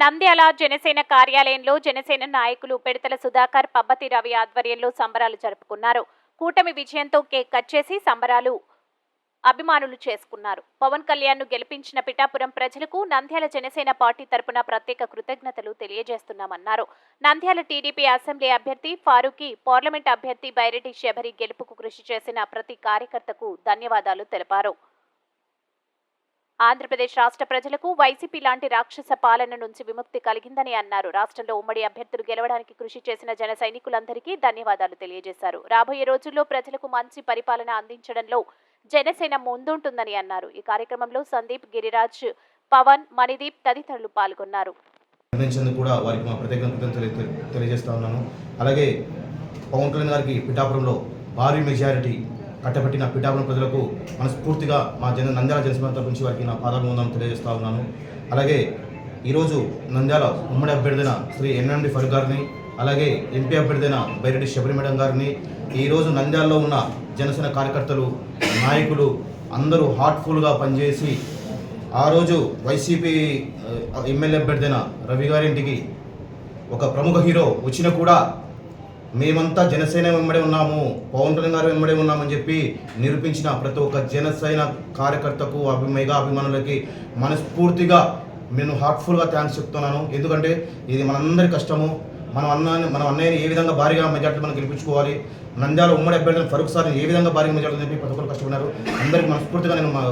నంద్యాల జనసేన కార్యాలయంలో జనసేన నాయకులు పెడతల సుధాకర్ పబ్బతి రవి ఆధ్వర్యంలో సంబరాలు జరుపుకున్నారు. కూటమి విజయంతో కేక్ కట్ చేసి సంబరాలు అభిమానులు చేసుకున్నారు. పవన్ కళ్యాణ్ను గెలిపించిన పిఠాపురం ప్రజలకు నంద్యాల జనసేన పార్టీ తరపున ప్రత్యేక కృతజ్ఞతలు తెలియజేస్తున్నామన్నారు. నంద్యాల టీడీపీ అసెంబ్లీ అభ్యర్థి ఫారూఖీ పార్లమెంట్ అభ్యర్థి బైరెడ్డి శబరి గెలుపుకు కృషి చేసిన ప్రతి కార్యకర్తకు ధన్యవాదాలు తెలిపారు. ఆంధ్రప్రదేశ్ రాష్ట్ర ప్రజలకు వైసీపీ లాంటి రాక్షస పాలన నుంచి విముక్తి కలిగిందని అన్నారు. రాష్ట్రంలో ఉమ్మడి అభ్యర్థులు గెలవడానికి కృషి చేసిన జన సైనికులందరికీ ధన్యవాదాలు తెలియజేశారు. రాబోయే రోజుల్లో ప్రజలకు మంచి పరిపాలన అందించడంలో జనసేన ముందుంటుందని అన్నారు. ఈ కార్యక్రమంలో సందీప్ గిరిరాజ్ పవన్ మణిదీప్ తదితరులు పాల్గొన్నారు. కూడా వారికి మా తెలియజేస్తా ఉన్నాను. అలాగే పవన్ కళ్యాణ్ గారికి పిఠాపురంలో భారీ మెజారిటీ కట్టబెట్టిన పిఠాపురం ప్రజలకు మనస్ఫూర్తిగా మా జన నంద్యాల జనసేన గురించి నుంచి వారికి నా పాదాభివందనం తెలియజేస్తా ఉన్నాను. అలాగే ఈరోజు నంద్యాల ఉమ్మడి అభ్యర్థిన శ్రీ ఎన్ఎండి ఫర్ గారిని అలాగే ఎంపీ అభ్యర్థిన బైరెడ్డి శబరిమేడం గారిని ఈరోజు నంద్యాలలో ఉన్న జనసేన కార్యకర్తలు నాయకులు అందరూ హార్ట్ఫుల్గా పనిచేసి ఆ రోజు వైసీపీ ఎమ్మెల్యే అభ్యర్థిన రవి గారింటికి ఒక ప్రముఖ హీరో వచ్చినా కూడా మేమంతా జనసేన వెంబడే ఉన్నాము. పవన్ కళ్యాణ్ గారు వెంబడే ఉన్నామని చెప్పి నిరూపించిన ప్రతి ఒక్క జనసేన కార్యకర్తకు అభి మెగా అభిమానులకి మనస్ఫూర్తిగా నేను హార్ట్ఫుల్గా థ్యాంక్స్ చెప్తున్నాను. ఎందుకంటే ఇది మనందరి కష్టము. మనం అన్నాన్ని మనం అన్నయ్యని ఏ విధంగా భారీగా మెజార్టీ మనం గెలిపించుకోవాలి. నంద్యాల ఉమ్మడి అభ్యర్థులను ఫరూక్ సార్ని ఏ విధంగా భారీగా మెజార్టీ చెప్పి ప్రతి ఒక్కరు కష్టపడినారు అందరికీ మనస్ఫూర్తిగా నేను మా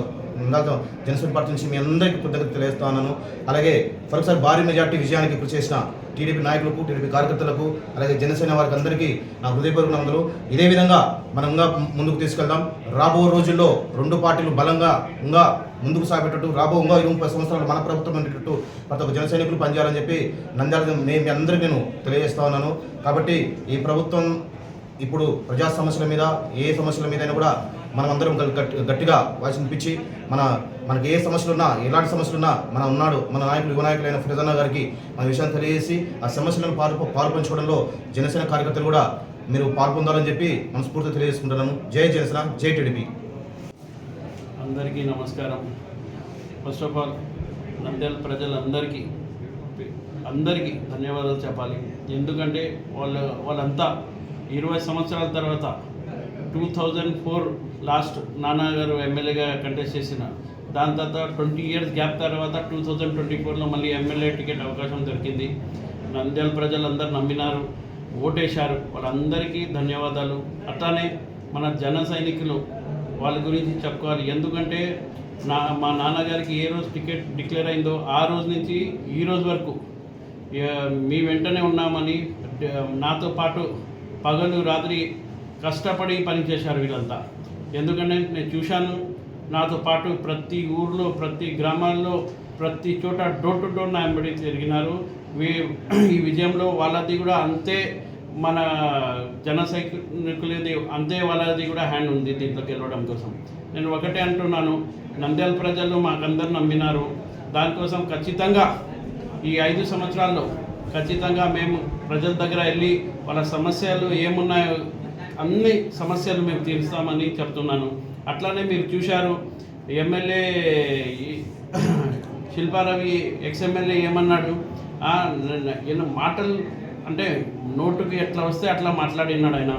ఇందాక జనసేన పార్టీ నుంచి మీ అందరికీ కృతజ్ఞత తెలియజేస్తున్నాను. అలాగే ఫరూక్ భారీ మెజార్టీ విజయానికి కృషి చేసిన టీడీపీ నాయకులకు టీడీపీ కార్యకర్తలకు అలాగే జనసేన వారికి అందరికీ నా హృదయపూర్వక నమ్మదులు ఇదే విధంగా మనం ఇంకా ముందుకు తీసుకెళ్దాం. రాబో రోజుల్లో రెండు పార్టీలు బలంగా ఇంకా ముందుకు సాగేటట్టు రాబో ఇంకా ఇరవై ముప్పై సంవత్సరాలు మన ప్రభుత్వం ఉండేటట్టు ప్రతి ఒక్క జనసైనికులు పనిచేయాలని చెప్పి నంద్యాల నేను మీ అందరికీ నేను తెలియజేస్తా ఉన్నాను. కాబట్టి ఈ ప్రభుత్వం ఇప్పుడు ప్రజా సమస్యల మీద ఏ సమస్యల మీదైనా కూడా మనం అందరం గట్టి- గట్టిగా వాయిస్ వినిపించి మన మనకి ఏ సమస్యలు ఉన్నా ఎలాంటి సమస్యలు ఉన్నా మన ఉన్నాడు మన నాయకులు యువ నాయకులైన ఫిరజన్న గారికి మన విషయాన్ని తెలియజేసి ఆ సమస్యలను పాలు పాల్పంచుకోవడంలో జనసేన కార్యకర్తలు కూడా మీరు పాల్పొందాలని చెప్పి మనస్ఫూర్తిగా తెలియజేసుకుంటున్నాను. జై జనసేన జై టీడీపీ. అందరికీ నమస్కారం. ఫస్ట్ ఆఫ్ ఆల్ నంద్యాల ప్రజలందరికీ అందరికీ ధన్యవాదాలు చెప్పాలి. ఎందుకంటే వాళ్ళు వాళ్ళంతా ఇరవై సంవత్సరాల తర్వాత టూ థౌజండ్ ఫోర్ లాస్ట్ నాన్నగారు ఎమ్మెల్యేగా కంటెస్ట్ చేసిన. దాని తర్వాత ట్వంటీ ఇయర్స్ గ్యాప్ తర్వాత టూ థౌజండ్ ట్వంటీ ఫోర్లో మళ్ళీ ఎమ్మెల్యే టికెట్ అవకాశం దొరికింది. నంద్యాల ప్రజలందరూ నమ్మినారు ఓటేశారు. వాళ్ళందరికీ ధన్యవాదాలు. అట్లానే మన జన సైనికులు వాళ్ళ గురించి చెప్పుకోవాలి. ఎందుకంటే నా మా నాన్నగారికి ఏ రోజు టికెట్ డిక్లేర్ అయిందో ఆ రోజు నుంచి ఈ రోజు వరకు మీ వెంటనే ఉన్నామని నాతో పాటు పగలు రాత్రి కష్టపడి పనిచేశారు వీళ్ళంతా. ఎందుకంటే నేను చూశాను నాతో పాటు ప్రతి ఊర్లో ప్రతి గ్రామాల్లో ప్రతి చోట డోర్ టు డోర్ నా వెంబడి తిరిగినారు ఈ విజయంలో వాళ్ళది కూడా అంతే మన జన సైనికులది అంతే వాళ్ళది కూడా హ్యాండ్ ఉంది దీంట్లోకి వెళ్ళడం కోసం. నేను ఒకటే అంటున్నాను నంద్యాల ప్రజలు మాకందరు నమ్మినారు. దానికోసం ఖచ్చితంగా ఈ ఐదు సంవత్సరాల్లో ఖచ్చితంగా మేము ప్రజల దగ్గర వెళ్ళి వాళ్ళ సమస్యలు ఏమున్నాయో అన్ని సమస్యలు మేము తీరుస్తామని చెప్తున్నాను. అట్లానే మీరు చూశారు ఎమ్మెల్యే ఈ- శిల్పారవి ఎక్స్ఎమ్మెల్యే ఏమన్నాడు? మాటలు అంటే నోటుకి ఎట్లా వస్తే అట్లా మాట్లాడినాడు ఆయన.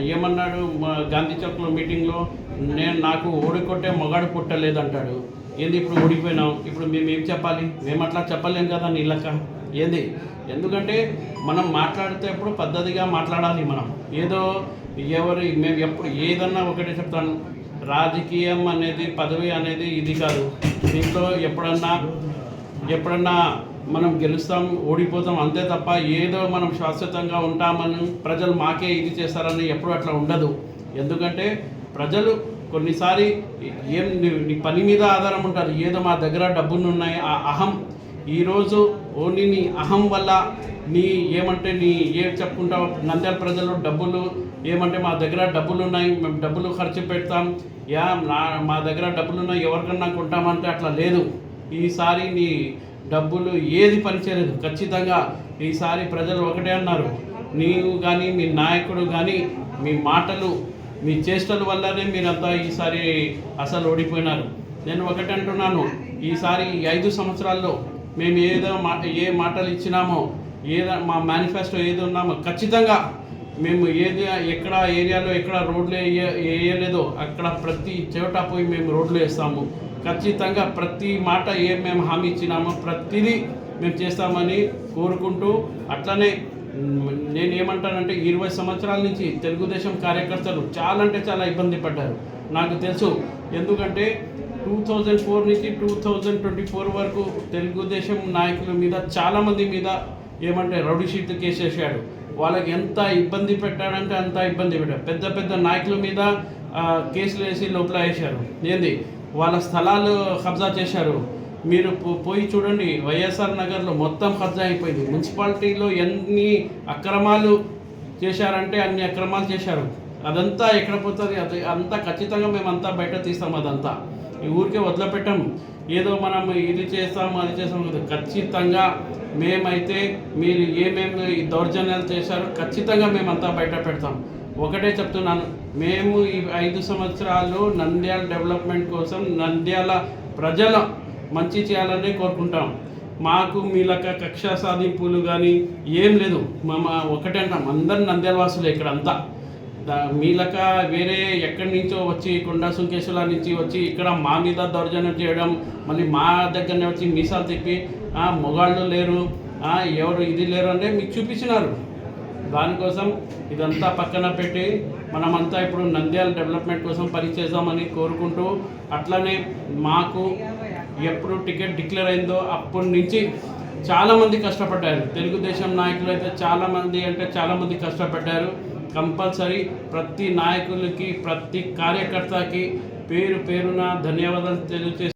ఏమన్నాడు మా గాంధీ చౌక్లో మీటింగ్లో? నేను నాకు ఓడికొట్టే మొగాడు పుట్టలేదంటాడు. ఏంది ఇప్పుడు ఓడిపోయినాం ఇప్పుడు మేము ఏం చెప్పాలి? మేము అట్లా చెప్పలేం కదా నీళ్ళక్క ఏంది? ఎందుకంటే మనం మాట్లాడితే పద్ధతిగా మాట్లాడాలి మనం. ఏదో ఎవరు మేము ఎప్పుడు ఏదన్నా ఒకటే చెప్తాను. రాజకీయం అనేది పదవి అనేది ఇది కాదు. దీంట్లో ఎప్పుడన్నా ఎప్పుడన్నా మనం గెలుస్తాం ఓడిపోతాం అంతే తప్ప ఏదో మనం శాశ్వతంగా ఉంటామని ప్రజలు మాకే ఇది చేస్తారని ఎప్పుడు అట్లా ఉండదు. ఎందుకంటే ప్రజలు కొన్నిసారి ఏం నీ- నీ పని మీద ఆధారం ఉంటారు. ఏదో మా దగ్గర డబ్బులు ఉన్నాయి ఆ అహం. ఈరోజు ఓన్లీ నీ అహం వల్ల నీ ఏమంటే నీ ఏం చెప్పుకుంటావు? నంద్యాల ప్రజలు డబ్బులు ఏమంటే మా దగ్గర డబ్బులు ఉన్నాయి మేము డబ్బులు ఖర్చు పెడతాం. యా నా మా దగ్గర డబ్బులు ఉన్నాయి ఎవరికన్నా కొంటామంటే అట్లా లేదు. ఈసారి నీ డబ్బులు ఏది పనిచేయలేదు. ఖచ్చితంగా ఈసారి ప్రజలు ఒకటే అన్నారు. నీవు కానీ మీ నాయకుడు కానీ మీ మాటలు మీ చేష్టల వల్లనే మీరంతా ఈసారి అసలు ఓడిపోయినారు. నేను ఒకటి అంటున్నాను. ఈసారి ఐదు సంవత్సరాల్లో మేము ఏదో మా ఏ మాటలు ఇచ్చినామో ఏదో మా మేనిఫెస్టో ఏది ఉన్నామో ఖచ్చితంగా మేము ఏది ఎక్కడ ఏరియాలో ఎక్కడ రోడ్లు వేయ- వేయలేదో అక్కడ ప్రతి చోట పోయి మేము రోడ్లు వేస్తాము. ఖచ్చితంగా ప్రతి మాట ఏం మేము హామీ ఇచ్చినామో ప్రతిదీ మేము చేస్తామని కోరుకుంటూ అట్లనే నేను ఏమంటానంటే ఇరవై సంవత్సరాల నుంచి తెలుగుదేశం కార్యకర్తలు చాలా అంటే చాలా ఇబ్బంది పడ్డారు. నాకు తెలుసు. ఎందుకంటే టూ థౌజండ్ ఫోర్ నుంచి టూ థౌజండ్ ట్వంటీ ఫోర్ వరకు తెలుగుదేశం నాయకుల మీద చాలామంది మీద ఏమంటే రౌడీషీట్ కేసు వేసాడు వాళ్ళకి ఎంత ఇబ్బంది పెట్టాడంటే అంత ఇబ్బంది పెట్టాడు. పెద్ద పెద్ద నాయకుల మీద కేసులు వేసి లోపల వేశారు. ఏంది? వాళ్ళ స్థలాలు కబ్జా చేశారు. మీరు పో- పోయి చూడండి వైఎస్ఆర్ నగర్లో మొత్తం కబ్జా అయిపోయింది. మున్సిపాలిటీలో ఎన్ని అక్రమాలు చేశారంటే అన్ని అక్రమాలు చేశారు. అదంతా ఎక్కడ పోతుంది? అది అంతా ఖచ్చితంగా మేమంతా బయట తీస్తాం అదంతా. ఈ ఊరికే వదిలిపెట్టాం. ఏదో మనం ఇది చేస్తాం అది చేస్తాం. ఖచ్చితంగా మేమైతే మీరు ఏమేమి ఈ దౌర్జన్యాలు చేశారో ఖచ్చితంగా మేమంతా బయట పెడతాం. ఒకటే చెప్తున్నాను మేము ఈ ఐదు సంవత్సరాలు నంద్యాల డెవలప్మెంట్ కోసం నంద్యాల ప్రజల మంచి చేయాలని కోరుకుంటాం. మాకు మీలక కక్ష సాధింపులు కానీ ఏం లేదు. మా మా ఒకటే అంటాం అందరు నంద్యాల వాసులే ఇక్కడ అంతా మీలక వేరే ఎక్కడి నుంచో వచ్చి కొండ సుంకేశ్వర నుంచి వచ్చి ఇక్కడ మా మీద దౌర్జన్యం చేయడం మళ్ళీ మా దగ్గరనే వచ్చి మీసాలు తిప్పి మొగాళ్ళు లేరు ఎవరు ఇది లేరు అంటే మీకు చూపించినారు. దానికోసం ఇదంతా పక్కన పెట్టి మనమంతా ఇప్పుడు నంద్యాల డెవలప్మెంట్ కోసం పనిచేద్దామని కోరుకుంటూ అట్లనే మాకు ఎప్పుడు టికెట్ డిక్లేర్ అయిందో అప్పటి నుంచి చాలామంది కష్టపడ్డారు. తెలుగుదేశం నాయకులు అయితే చాలామంది అంటే చాలామంది కష్టపడ్డారు. కంపల్సరీ ప్రతి నాయకులకి ప్రతి కార్యకర్తకి పేరు పేరున ధన్యవాదాలు తెలియజేసి